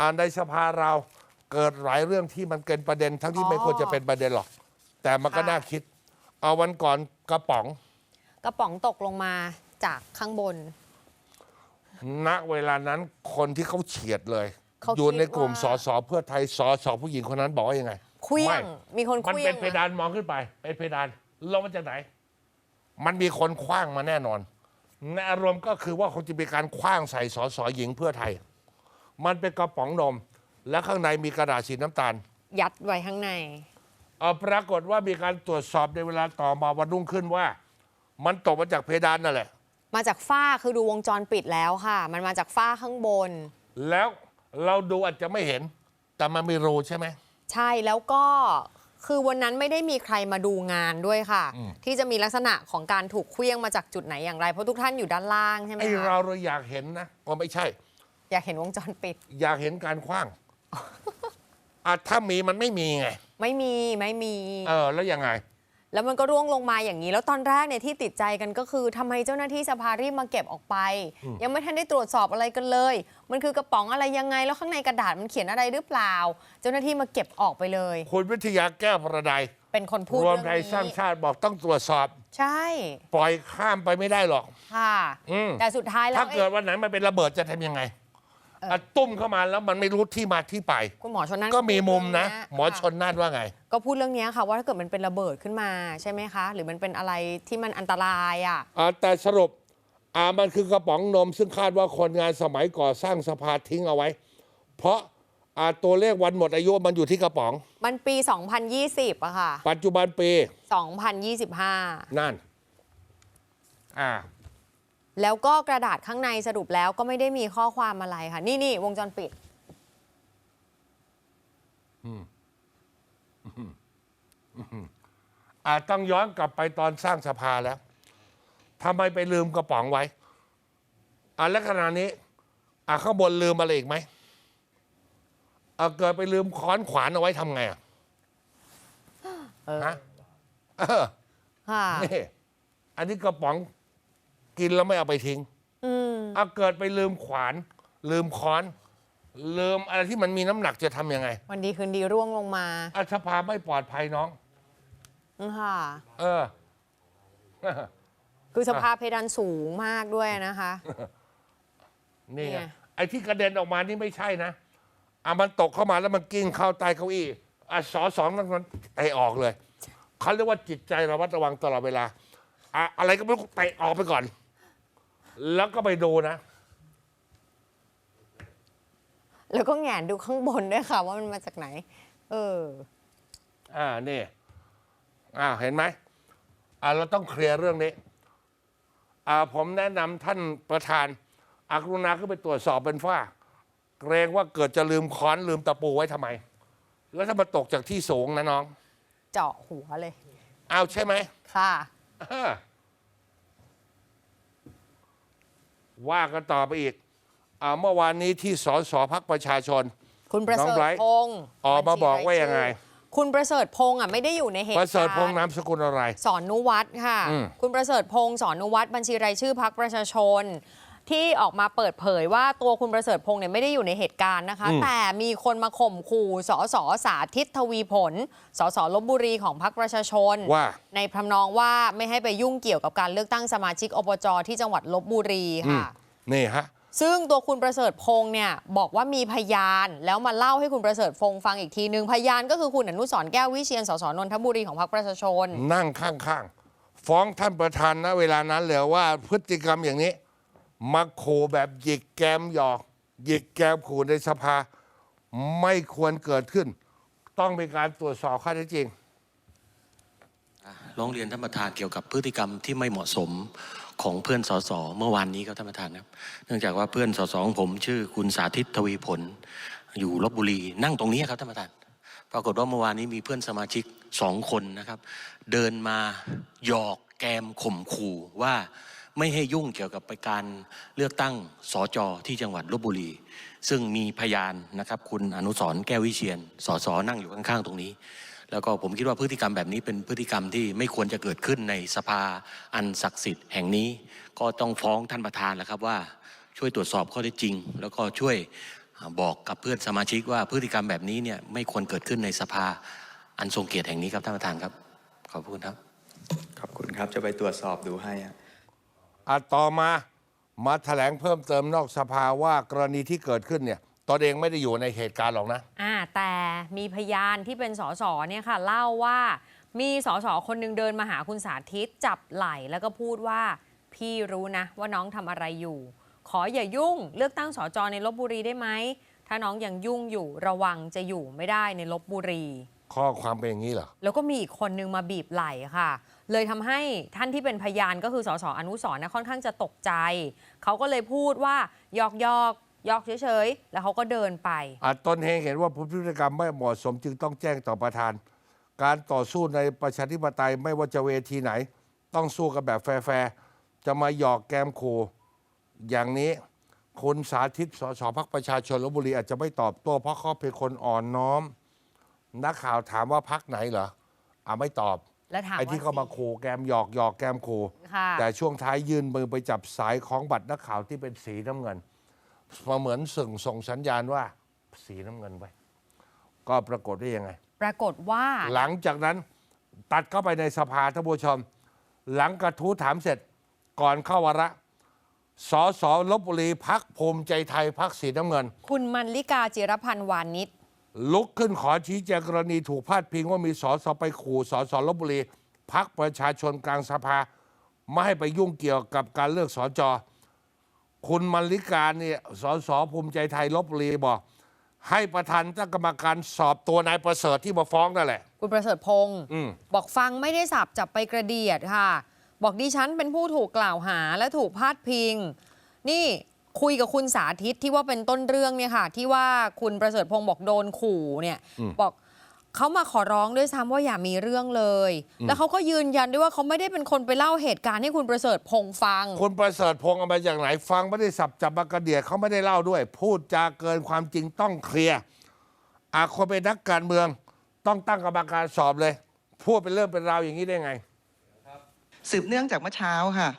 อ่านในสภาเราเกิดหลายเรื่องที่มันเป็นประเด็น ทั้งที่อ๋อไม่ควรจะเป็นประเด็นหรอก แต่มันก็ค่ะน่าคิด เอาวันก่อนกระป๋อง กระป๋องตกลงมาจากข้างบน ณเวลานั้นคนที่เขาเฉียดเลยเขาอยู่ในกลุ่มคิดสว่าสเพื่อไทยสสผู้หญิงคนนั้นบอกว่ายังไงเคลี้ยไม่งมีคนมันเคลี้ยเป็งนเพดานมองขึ้นไป เป็นเพดานลงมาจากไหน มันมีคนคว้างมาแน่นอนในอารมณ์ก็คือว่าคงจะมีการคว้างใส่สสหญิงเพื่อไทย มันเป็นกระป๋องนม และข้างในมีกระดาษสีน้ำตาลยัดไว้ข้างใน เอาปรากฏว่ามีการตรวจสอบในเวลาต่อมาวันรุ่งขึ้นว่า มันตกมาจากเพดานนั่นแหละ มาจากฝ้าคือดูวงจรปิดแล้วค่ะ มันมาจากฝ้าข้างบน แล้วเราดูอาจจะไม่เห็น แต่มันมีรูใช่ไหม ใช่แล้วก็คือวันนั้นไม่ได้มีใครมาดูงานด้วยค่ะ อืม ที่จะมีลักษณะของการถูกเคลี้ยงมาจากจุดไหนอย่างไร เพราะทุกท่านอยู่ด้านล่างใช่ไหมไอ้คะเราเราอยากเห็นนะก็ไม่ใช่ อยากเห็นวงจรปิด อยากเห็นการคว้างอะถ้ามีมันไม่มีไง ไม่มีไม่มี เออ แล้วยังไง แล้วมันก็ร่วงลงมาอย่างนี้ แล้วตอนแรกเนี่ยที่ติดใจกันก็คือทำไมเจ้าหน้าที่สภารีบมาเก็บออกไปยังไม่ทันได้ตรวจสอบอะไรกันเลย มันคือกระป๋องอะไรยังไง แล้วข้างในกระดาษมันเขียนอะไรหรือเปล่า เจ้าหน้าที่มาเก็บออกไปเลย คุณวิทยาแก้วประดัยเป็นคนพูดรวมเรื่องไทยนี้สร้างชาติบอกต้องตรวจสอบ ใช่ปล่อยข้ามไปไม่ได้หรอก ค่ะ อืม แต่สุดท้ายแล้วถ้าเกิดไอ้วันไหนมันเป็นระเบิดจะทำยังไงเอออะตุ้มเข้ามาแล้วมันไม่รู้ที่มาที่ไป คุณหมอชนน่านก็มีมุมนะพูดเรื่องเยหมอชนน่านว่าไง ก็พูดเรื่องนี้ค่ะว่าถ้าเกิดมันเป็นระเบิดขึ้นมาใช่ไหมคะ หรือมันเป็นอะไรที่มันอันตรายอะอ่าแต่สรุปอ่ามันคือกระป๋องนม ซึ่งคาดว่าคนงานสมัยก่อสร้างสภาทิ้งเอาไว้ เพราะอ่าตัวเลขวันหมดอายุมันอยู่ที่กระป๋อง มันปี 2020อะค่ะ ปัจจุบันปี 2025 นั่น อ่า แล้วก็กระดาษข้างในสรุปแล้วก็ไม่ได้มีข้อความอะไรค่ะ นี่นี่วงจรปิดอาจต้องย้อนกลับไปตอนสร้างสภาแล้วทำไมไปลืมกระป๋องไว้อ่าและขณะนี้อ่าข้างบนลืมอะไรอีกไหมอ่าเกิดไปลืมค้อนขวานเอาไว้ทำไงอะเออฮะเออค่ะ นี่อันนี้กระป๋อง กินแล้วไม่เอาไปทิ้งอืมอ่าเกิดไปลืมขวาน ลืมค้อน ลืมอะไรที่มันมีน้ำหนักจะทำยังไง วันดีคืนดีร่วงลงมาอาสภาไม่ปลอดภัยน้อง อืมค่ะ เออ คือสภาพเพดานสูงมากด้วยนะคะ นี่ไงเนี่ย ไอ้ที่กระเด็นออกมานี่ไม่ใช่นะอะมันตกเข้ามาแล้วมันกิ้งเข้าใต้เก้าอี้อะสอสองนั้นมันเตะออกเลยเขาเรียกว่าจิตใจระมัดระวังตลอดเวลาอะอะไรก็ไม่รู้เตะออกไปก่อน แล้วก็ไปดูนะ แล้วก็แหงนดูข้างบนด้วยค่ะ ว่ามันมาจากไหน เออ อ่านี่อ่าเห็นไหมอ่าเราต้องเคลียร์เรื่องนี้ อ่าผมแนะนำท่านประธานอากรุณาขึ้นไปตรวจสอบเป็นฝ้า เกรงว่าเกิดจะลืมค้อนลืมตะปูไว้ทำไม แล้วถ้ามันตกจากที่สูงนะน้อง เจาะหัวเลย เอาใช่ไหมค่ะ อ่า ว่ากันต่อไปอีกอ่าเมื่อวานนี้ที่สสพักประชาชน คุณประเสริน้องฐไบรท์ พงศ์ออกมาบอกว่ายังไง คุณประเสริฐพงศ์อะไม่ได้อยู่ในเหตุปการระเสริฐพงษ์ณ์นามสกุลอะไร สอนนุวัตรค่ะ อืมคุณประเสริฐพงศ์สอนนุวัตรบัญชีรายชื่อพักประชาชน ที่ออกมาเปิดเผยว่าตัวคุณประเสริฐพงศ์เนี่ยไม่ได้อยู่ในเหตุการณ์นะคะ แต่มีคนมาข่มขู่สสสาธิตทวีผลสสลบบุรีของพักประชาชน ว่าในทำนองว่าไม่ให้ไปยุ่งเกี่ยวกับการเลือกตั้งสมาชิกอบจที่จังหวัดลบบุรีค่ะ นี่ฮะซึ่งตัวคุณประเสริฐพงษ์เนี่ยบอกว่ามีพยานแล้วมาเล่าให้คุณประเสริฐพงษ์ฟังอีกทีนึงพยานก็คือคุณอนุสรณ์แก้ววิเชียนสสนนทบุรีของพรรคประชาชน นั่งข้างๆ ฟ้องท่านประธานนะเวลานั้นเลยว่าพฤติกรรมอย่างนี้ มาขู่แบบหยิกแกมหยอกหยิกแกมขู่ในสภา ไม่ควรเกิดขึ้น ต้องมีการตรวจสอบข้อเท็จจริงร้องเรียนท่านประธานเกี่ยวกับพฤติกรรมที่ไม่เหมาะสมของเพื่อนสสเมื่อวานนี้ครับท่านประธานครับ เนื่องจากว่าเพื่อนสสของผมชื่อคุณสาธิตทวีผล อยู่ลบบุรีนั่งตรงนี้ครับท่านประธาน ปรากฏว่าเมื่อวานนี้มีเพื่อนสมาชิกสองคนนะครับ เดินมาหยอกแกมข่มขู่ว่า ไม่ให้ยุ่งเกี่ยวกับไปการเลือกตั้งสจที่จังหวัดลบบุรี ซึ่งมีพยานนะครับ คุณอนุสรแก้ววิเชียนสอสอนั่งอยู่ข้างๆ ตรงนี้ แล้วก็ผมคิดว่าพฤติกรรมแบบนี้เป็นพฤติกรรมที่ไม่ควรจะเกิดขึ้นในสภาอันศักดิ์สิทธิ์แห่งนี้ ก็ต้องฟ้องท่านประธานแหล้วครับว่าช่วยตรวจสอบข้อเท็จจริง แล้วก็ช่วยบอกกับเพื่อนสมาชิกว่าพฤติกรรมแบบนี้เนี่ยไม่ควรเกิดขึ้นในสภาอันทรงเกียรติแห่งนี้ครับท่านประธานครับ ขอบคุณครับ ขอบคุณครับจะไปตรวจสอบดูให้ อะต่อมามาแถลงเพิ่มเติมนอกสภาว่ากรณีที่เกิดขึ้นเนี่ยตนเองไม่ได้อยู่ในเหตุการณ์หรอกนะ อ่าแต่มีพยานที่เป็นสสเนี่ยค่ะ เล่าว่ามีสสคนหนึงเดินมาหาคุณสาธิตจับไหล่แล้วก็พูดว่า พี่รู้นะว่าน้องทำอะไรอยู่ ขออย่ายุ่งเลือกตั้งสจในลบบุรีได้ไหม ถ้าน้องยังยุ่งอยู่ระวังจะอยู่ไม่ได้ในลบบุรี ข้อความเป็นอย่างนี้เหรอ แล้วก็มีอีกคนนึงมาบีบไหล่ค่ะ เลยทำให้ท่านที่เป็นพยานก็คือสสอนุสรณ์นะค่อนข้างจะตกใจ เขาก็เลยพูดว่าหยอกหยอกหยอกเฉยๆ แล้วเขาก็เดินไป อาจตนเองเห็นว่าพฤติกรรมไม่เหมาะสมจึงต้องแจ้งต่อประธาน การต่อสู้ในประชาธิปไตยไม่ว่าจะเวทีไหน ต้องสู้กันแบบแฟร์ๆจะมาหยอกแกมคูอย่างนี้คุณสาธิตสสพักประชาชนลบบุรีอาจจะไม่ตอบโต้เพราะเขาเป็นคนอ่อนน้อม นักข่าวถามว่าพักไหนเหรออ่าไม่ตอบแล้วถามไอ้ว่าที่เขามาขู่แกมหยอกหยอกแกมขู่ค่ะ แต่ช่วงท้ายยื่นมือไปจับสายของบัตรนักข่าวที่เป็นสีน้ำเงินมาเหมือนส่งส่งสัญญาณว่า สีน้ำเงินไว้ก็ปรากฏได้ยังไง ปรากฏว่าหลังจากนั้นตัดเข้าไปในสภาท่านผู้ชม หลังกระทู้ถามเสร็จก่อนเข้าวาระสอสอลบบุรีพักภูมิใจไทยพักสีน้ำเงิน คุณมันลิกาจิรพันธ์วานิช ลุกขึ้นขอชี้แจงกรณีถูกพาดพิงว่ามีสอสอไปขู่สอสอลบบุรีพักประชาชนกลางสภา ไม่ให้ไปยุ่งเกี่ยวกับการเลือกสอจอคุณมลลิการเนี่ยสสภูมิใจไทยลบบุรีบอก ให้ประธานตั้งกรรมการสอบตัวนายประเสริฐที่มาฟ้องนั่นแหละ คุณประเสริฐพงศ์อืม บอกฟังไม่ได้สับจับไปกระเดียดค่ะ บอกดิฉันเป็นผู้ถูกกล่าวหาและถูกพาดพิง นี่ คุยกับคุณสาธิตที่ว่าเป็นต้นเรื่องเนี่ยค่ะ ที่ว่าคุณประเสริฐพงศ์บอกโดนขู่เนี่ยอืมบอกเขามาขอร้องด้วยซ้ำว่าอย่ามีเรื่องเลย แล้วเขาก็ยืนยันด้วยว่าเขาไม่ได้เป็นคนไปเล่าเหตุการณ์ให้คุณประเสริฐพงศ์ฟัง คุณประเสริฐพงศ์เอามาจากไหนฟังไม่ได้สับจับมากระเดียดเขาไม่ได้เล่าด้วย พูดจาเกินความจริงต้องเคลียร์อาคนเป็นนักการเมืองต้องตั้งกรรมการสอบเลย พูดเป็นเรื่องเป็นราวอย่างนี้ได้ไง สืบเนื่องจากเมื่อเช้าค่ะ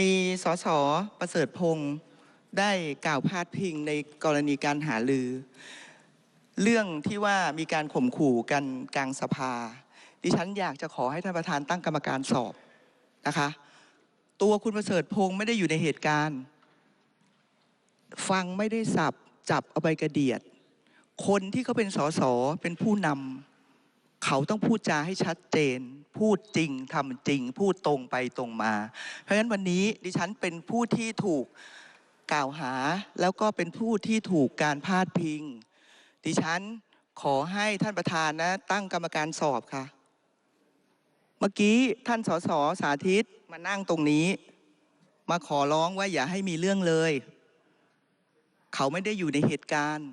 มีสสประเสริฐพงศ์ ได้กล่าวพาดพิงในกรณีการหาลือ เรื่องที่ว่ามีการข่มขู่กันกลางสภา ดิฉันอยากจะขอให้ท่านประธานตั้งกรรมการสอบนะคะ ตัวคุณประเสริฐพงศ์ไม่ได้อยู่ในเหตุการณ์ ฟังไม่ได้สับจับเอาไปกระเดียด คนที่เขาเป็นสสเป็นผู้นำเขาต้องพูดจาให้ชัดเจนพูดจริงทำจริง พูดตรงไปตรงมา เพราะฉะนั้นวันนี้ดิฉันเป็นผู้ที่ถูก กล่าวหาแล้วก็เป็นผู้ที่ถูกการพาดพิง ดิฉันขอให้ท่านประธานนะ ตั้งกรรมการสอบค่ะ เมื่อกี้ท่านสสสาธิตมานั่งตรงนี้ มาขอร้องว่าอย่าให้มีเรื่องเลย เขาไม่ได้อยู่ในเหตุการณ์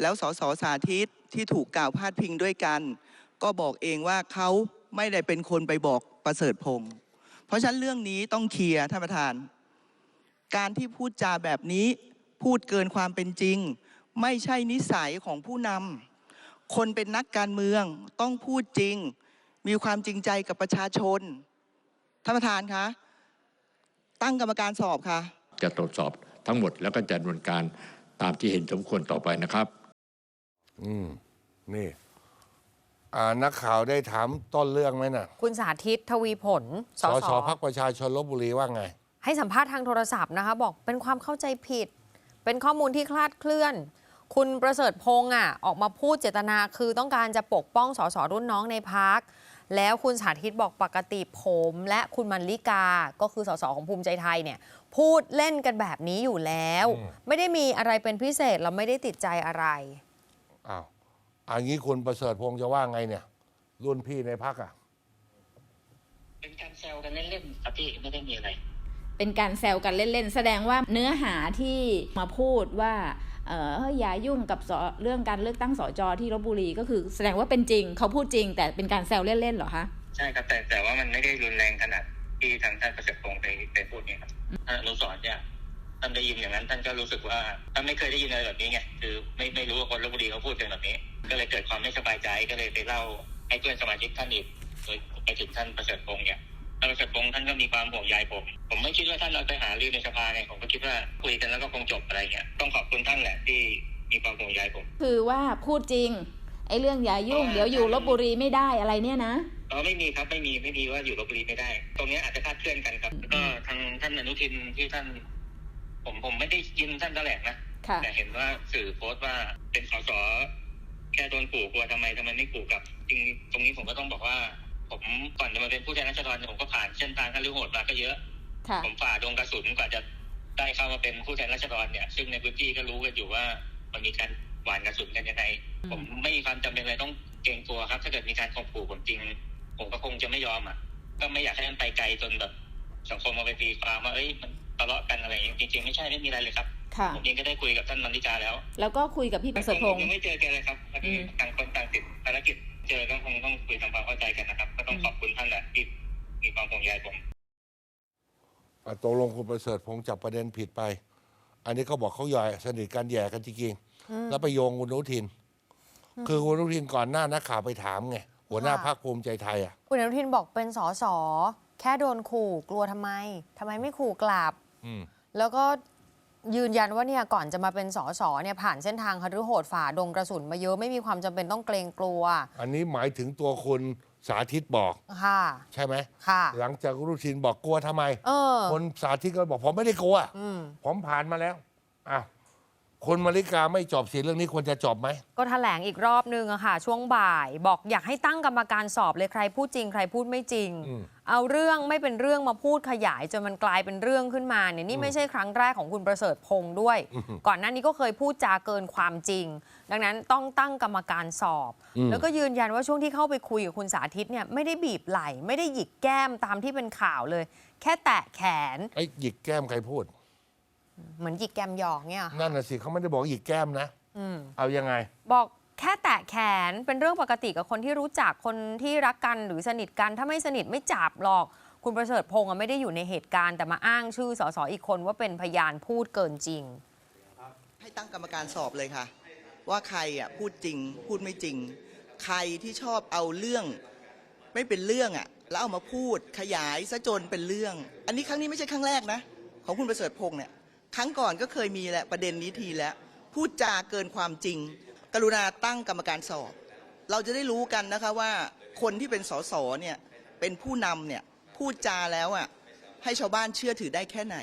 แล้วสสสาธิตที่ถูกกล่าวพาดพิงด้วยกัน ก็บอกเองว่าเขาไม่ได้เป็นคนไปบอกประเสริฐพงศ์เพราะฉะนั้นเรื่องนี้ต้องเคลียร์ท่านประธาน การที่พูดจาแบบนี้พูดเกินความเป็นจริง ไม่ใช่นิสัยของผู้นำคนเป็นนักการเมืองต้องพูดจริง มีความจริงใจกับประชาชนท่านประธานคะตั้งกรรมการสอบค่ะจะตรวจสอบทั้งหมดแล้วก็จะดำเนินการตามที่เห็นสมควรต่อไปนะครับ อืม นี่อ่านักข่าวได้ถามต้นเรื่องไหมน่ะ คุณสาธิตทวีผล สสพักประชาชนลบบุรีว่าไง ให้สัมภาษณ์ทางโทรศัพท์นะคะ บอกเป็นความเข้าใจผิด เป็นข้อมูลที่คลาดเคลื่อน คุณประเสริฐพงษ์อะออกมาพูดเจตนาคือต้องการจะปกป้องสสรุ่นน้องในพักแล้วคุณสาธิตบอกปกติผม และคุณมันลิกาก็คือสสของภูมิใจไทยเนี่ย พูดเล่นกันแบบนี้อยู่แล้วอืมไม่ได้มีอะไรเป็นพิเศษเราไม่ได้ติดใจอะไรอ้าวอันนี้คุณประเสริฐพงศ์จะว่าไงเนี่ย รุ่นพี่ในพักอะ เป็นการแซวกันเล่นๆครับพี่ไม่ได้มีอะไร เป็นการแซวกันเล่นๆ แสดงว่าเนื้อหาที่มาพูดว่าเออเฮ้ยอย่ายุ่งกับเรื่องการเลือกตั้งสจที่ลบบุรีก็คือแสดงว่าเป็นจริงเขาพูดจริง แต่เป็นการแซวเล่นๆเหรอคะใช่ครับแต่แต่ว่ามันไม่ได้รุนแรงขนาดที่ทางท่านประเสริฐพงศ์ไปไปพูดเนี่ยครับท่านอนุสรเนี่ยท่านได้ยินอย่างนั้นท่านก็รู้สึกว่าท่านไม่เคยได้ยินอะไรแบบนี้ไงคือไม่ไม่รู้ว่าคนลบบุรีเขาพูดกันแบบนี้ ก็เลยเกิดความไม่สบายใจก็เลยไปเล่าให้เพื่อนสมาชิกท่านอื่นโดยไปถึงท่านประเสริฐพงศ์เนี่ย ท่านประเสริฐพงศ์ท่านก็มีความห่วงใยผม ผมไม่คิดว่าท่านเอาไปหารือในสภาไงผมก็คิดว่าคุยกันแล้วก็คงจบอะไรเงี้ยต้องขอบคุณท่านแหละที่มีความห่วงใยผม คือว่าพูดจริงไอ้เรื่องอย่ายุ่งเดี๋ยวอยู่ลบบุรีไม่ได้อะไรเนี่ยนะเออไม่มีครับไม่มีไม่มีว่าอยู่ลบบุรีไม่ได้ ตรงเนี้ยอาจจะคลาดเคลื่อนกันครับแล้วก็ทางท่านอนุทินที่ท่าน ผมผมไม่ได้ยินท่านแถลงนะค่ะแต่เห็นว่าสื่อโพสต์ว่าเป็นสสแค่โดนขู่กลัวทำไมทำไมไม่ขู่กลับจริงตรงนี้ผมก็ต้องบอกว่า ผมก่อนจะมาเป็นผู้แทนราษฎรผมก็ผ่านเส้นทางการลือโหดมาก็เยอะค่ะผมฝ่าดงกระสุนกว่าจะได้เข้ามาเป็นผู้แทนราษฎรเนี่ย ซึ่งในพื้นที่ก็รู้กันอยู่ว่ามันมีการหว่านกระสุนกันยังไงอืมผมไม่มีความจำเป็นอะไรต้องเกรงกลัวครับ ถ้าเกิดมีการข่มขู่ผมจริง ผมก็คงจะไม่ยอมอะ ก็ไม่อยากให้มันไปไกลจนแบบสังคมเอาไปตีความว่าเอ้ยมันทะเลาะกันอะไรอย่างเงี้ยจริงๆไม่ใช่ไม่มีอะไรเลยครับค่ะผมเองก็ได้คุยกับท่านมันติกาแล้ว แล้วก็คุยกับพี่ประเสริฐพผงมษ์ยังไม่เจอแกเลยครับวันนี้อืมต่างคนต่างติด ตกลงคุณประเสริฐพงษ์จับประเด็นผิดไป อันนี้เขาบอกเขาหย่อยสนิทกันแย่กันจริงๆแล้วไปโยงคุณอนุทิน คือคุณอนุทินก่อนหน้านักข่าวไปถามไงหัวหน้าค่ะ พรรคภูมิใจไทยอะ คุณอนุทินบอกเป็นสอสอแค่โดนขู่กลัวทำไมทำไมไม่ขู่กลับ อืม แล้วก็ ยืนยันว่าเนี่ยก่อนจะมาเป็นสอสอเนี่ยผ่านเส้นทางคฤโหดฝ่าดงกระสุนมาเยอะไม่มีความจำเป็นต้องเกรงกลัว อันนี้หมายถึงตัวคุณสาธิตบอก ค่ะ ใช่ไหมค่ะ หลังจากคุณอนุทินบอกกลัวทำไม เออ คนสาธิตก็บอกผมไม่ได้กลัว อืม ผมผ่านมาแล้วอ้าวคุณมาริกาไม่จบสิเรื่องนี้ควรจะจบไหม ก็แถลงอีกรอบนึงอะค่ะ ช่วงบ่าย บอกอยากให้ตั้งกรรมการสอบเลยใครพูดจริง ใครพูดไม่จริง อืม เอาเรื่องไม่เป็นเรื่องมาพูดขยายจนมันกลายเป็นเรื่องขึ้นมาเนี่ยนี่ไม่ใช่ครั้งแรกของคุณประเสริฐพงษ์ด้วย ก่อนหน้านี้ก็เคยพูดจาเกินความจริง ดังนั้นต้องตั้งกรรมการสอบอืมแล้วก็ยืนยันว่าช่วงที่เข้าไปคุยกับคุณสาธิตเนี่ยไม่ได้บีบไหล่ไม่ได้หยิกแก้มตามที่เป็นข่าวเลย แค่แตะแขนไอ้หยิกแก้มใครพูด เหมือนหยิกแก้มหยอกเนี่ยนั่นน่ะสิเขาไม่ได้บอกหยิกแก้มนะอืมเอายังไง บอก แค่แตะแขนเป็นเรื่องปกติกับคนที่รู้จักคนที่รักกันหรือสนิทกัน ถ้าไม่สนิทไม่จับหรอก คุณประเสริฐพงษ์ไม่ได้อยู่ในเหตุการณ์แต่มาอ้างชื่อสสอีกคนว่าเป็นพยานพูดเกินจริง ให้ตั้งกรรมการสอบเลยค่ะ ว่าใครอะพูดจริง พูดไม่จริง ใครที่ชอบเอาเรื่อง ไม่เป็นเรื่องอะแล้วเอามาพูดขยายซะจนเป็นเรื่อง อันนี้ครั้งนี้ไม่ใช่ครั้งแรกนะ ของคุณประเสริฐพงษ์เนี่ยครั้งก่อนก็เคยมีแหละประเด็นนี้ทีแล้ว พูดจาเกินความจริง กรุณาตั้งกรรมการสอบ เราจะได้รู้กันนะคะว่าคนที่เป็นสสเนี่ยเป็นผู้นำเนี่ยพูดจาแล้วอะให้ชาวบ้านเชื่อถือได้แค่ไหน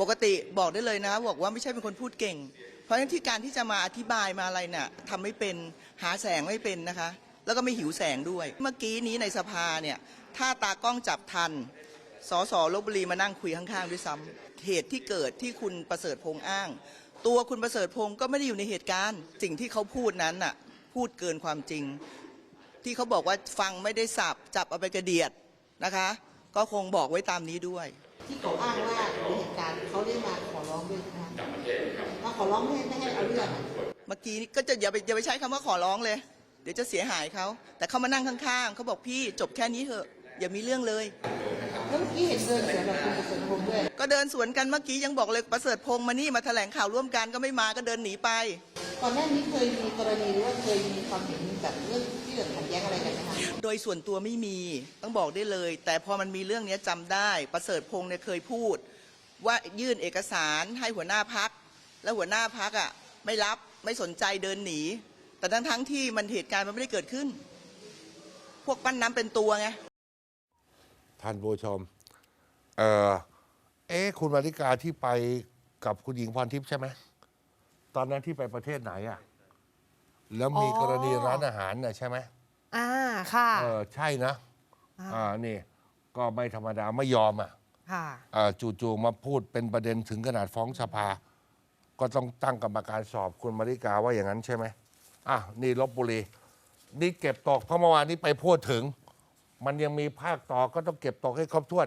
ปกติบอกได้เลยนะบอกว่าไม่ใช่เป็นคนพูดเก่ง เพราะฉะนั้นที่การที่จะมาอธิบายมาอะไรเนี่ยทำไม่เป็นหาแสงไม่เป็นนะคะ แล้วก็ไม่หิวแสงด้วย เมื่อกี้นี้ในสภาเนี่ยถ้าตากล้องจับทันสสลบบุรีมานั่งคุยข้างๆด้วยซ้ำเหตุที่เกิดที่คุณประเสริฐพงอ้าง ตัวคุณประเสริฐพงษ์ก็ไม่ได้อยู่ในเหตุการณ์ สิ่งที่เขาพูดนั้นน่ะพูดเกินความจริง ที่เขาบอกว่าฟังไม่ได้สับจับเอาไปกระเดียดนะคะ ก็คงบอกไว้ตามนี้ด้วย ที่เขาอ้างว่าในเหตุการณ์เขาได้มาขอร้องด้วยนะคะมาขอร้องไม่ให้ไม่ให้เอาเรื่องอะเมื่อกี้นี้ก็จะอย่าไปอย่าไปใช้คำว่าขอร้องเลย เดี๋ยวจะเสียหายเขาแต่เขามานั่งข้างๆเขาบอกพี่จบแค่นี้เถอะ อย่ามีเรื่องเลย แล้วเมื่อกี้เห็นเดินสวนกับคุณประเสริฐพงษ์ด้วยก็เดินสวนกันเมื่อกี้ยังบอกเลยประเสริฐพงษ์มานี่มาแถลงข่าวร่วมกันก็ไม่มาก็เดินหนีไป ก่อนหน้านี้เคยมีกรณีหรือว่าเคยมีความเห็นแบบเรื่องที่เกิดขัดแย้งอะไรกันไหมคะโดยส่วนตัวไม่มีต้องบอกได้เลย แต่พอมันมีเรื่องนี้จำได้ประเสริฐพงษ์เนี่ยเคยพูด ว่ายื่นเอกสารให้หัวหน้าพัก แล้วหัวหน้าพักอะไม่รับไม่สนใจเดินหนี แต่ทั้งทั้งๆที่มันเหตุการณ์มันไม่ได้เกิดขึ้น พวกปั้นน้ำเป็นตัวไง ท่านผู้ชม เออเอ๊ะคุณมาริกาที่ไปกับคุณหญิงพรทิพย์ใช่ไหมตอนนั้นที่ไปประเทศไหนอะ แล้วมีอ๋อกรณีร้านอาหารน่ะใช่ไหมอ่าค่ะเออใช่นะอ่าอ่านี่ ก็ไม่ธรรมดาไม่ยอมอะค่ะอ่าจู่ๆมาพูดเป็นประเด็นถึงขนาดฟ้องสภา ก็ต้องตั้งกรรมการสอบคุณมาริกาว่าอย่างนั้นใช่ไหมอะนี่ลบบุรี นี่เก็บตกเพราะเมื่อวานนี้ไปพูดถึง มันยังมีภาคต่อก็ต้องเก็บตกให้ครบถ้วน